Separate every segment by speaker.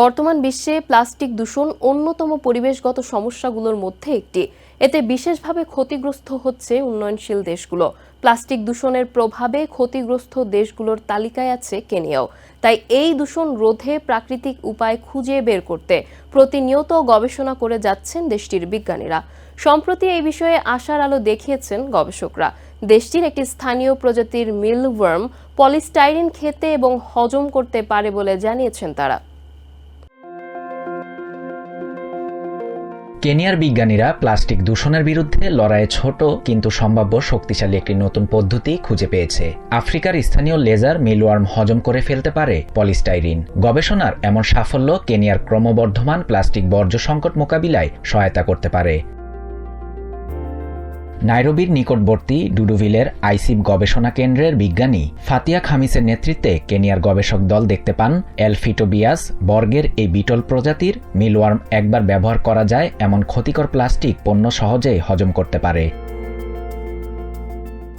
Speaker 1: বর্তমান বিশ্বে প্লাস্টিক দূষণ অন্যতম পরিবেশগত সমস্যাগুলোর মধ্যে একটি। এতে বিশেষভাবে ক্ষতিগ্রস্ত হচ্ছে উন্নয়নশীল দেশগুলো। প্লাস্টিক দূষণের প্রভাবে ক্ষতিগ্রস্ত দেশগুলোর তালিকায় আছে কেনিয়াও। তাই এই দূষণ রোধে প্রাকৃতিক উপায় খুঁজে বের করতে প্রতিনিয়ত গবেষণা করে যাচ্ছেন দেশটির বিজ্ঞানীরা। সম্প্রতি এই বিষয়ে আশার আলো দেখিয়েছেন গবেষকরা। দেশটির একটি স্থানীয় প্রজাতির মিলওয়ার্ম পলিস্টাইরিন খেতে এবং হজম করতে পারে বলে জানিয়েছেন তারা।
Speaker 2: কেনিয়ার বিজ্ঞানীরা প্লাস্টিক দূষণের বিরুদ্ধে লড়াইয়ে ছোট কিন্তু সম্ভাব্য শক্তিশালী একটি নতুন পদ্ধতি খুঁজে পেয়েছে। আফ্রিকার স্থানীয় লেজার মিলওয়ার্ম হজম করে ফেলতে পারে পলিস্টাইরিন। গবেষণার এমন সাফল্য কেনিয়ার ক্রমবর্ধমান প্লাস্টিক বর্জ্য সংকট মোকাবিলায় সহায়তা করতে পারে। নাইরোবির নিকটবর্তী ডুডুভিলের আইসিপ গবেষণা কেন্দ্রের বিজ্ঞানী ফাতিয়া খামিসের নেতৃত্বে কেনিয়ার গবেষক দল দেখতে পান, এলফিটোবিয়াস বর্গের এই বিটল প্রজাতির মিলওয়ার্ম একবার ব্যবহার করা যায় এমন ক্ষতিকর প্লাস্টিক পণ্য সহজেই হজম করতে পারে।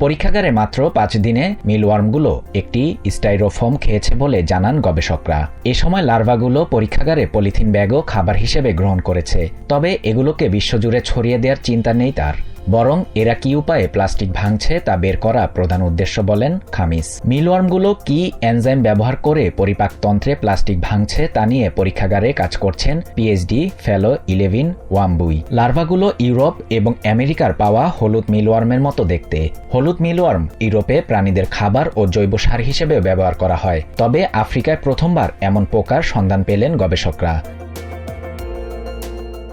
Speaker 2: পরীক্ষাগারে মাত্র পাঁচ দিনে মিলওয়ার্মগুলো একটি স্টাইরোফোম খেয়েছে বলে জানান গবেষকরা। এ সময় লার্ভাগুলো পরীক্ষাগারে পলিথিন ব্যাগও খাবার হিসেবে গ্রহণ করেছে, তবে এগুলোকে বিশ্বজুড়ে ছড়িয়ে দেওয়ার চিন্তা নেই তার। বরং এরা কি উপায়ে প্লাস্টিক ভাঙছে তা বের করা প্রধান উদ্দেশ্য বলেন খামিস। মিলওয়ার্মগুলো কি এনজাইম ব্যবহার করে পরিপাকতন্ত্রে প্লাস্টিক ভাঙছে তা নিয়ে পরীক্ষাগারে কাজ করছেন পিএইচডি ফেলো ইলেভিন ওয়াম্বুই। লার্ভাগুলো ইউরোপ এবং আমেরিকার পাওয়া হলুদ মিলওয়ার্মের মতো দেখতে। হলুদ মিলওয়ার্ম ইউরোপে প্রাণীদের খাবার ও জৈব সার হিসেবে ব্যবহার করা হয়। তবে আফ্রিকায় প্রথমবার এমন পোকার সন্ধান পেলেন গবেষকরা।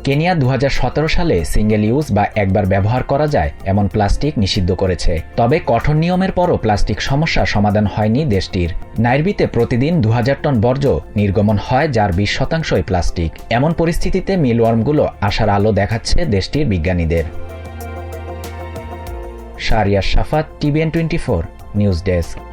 Speaker 2: কেনিয়া দু হাজার সতেরো সালে সিঙ্গেল ইউজ বা একবার ব্যবহার করা যায় এমন প্লাস্টিক নিষিদ্ধ করেছে। তবে কঠোর নিয়মের পরও প্লাস্টিক সমস্যা সমাধান হয়নি দেশটির। নাইরবিতে প্রতিদিন দু হাজার টন বর্জ্য নির্গমন হয় যার বিশ শতাংশই প্লাস্টিক। এমন পরিস্থিতিতে মিলওয়ার্মগুলো আশার আলো দেখাচ্ছে দেশটির বিজ্ঞানীদের। Shariar Safat TVN twenty four, news desk.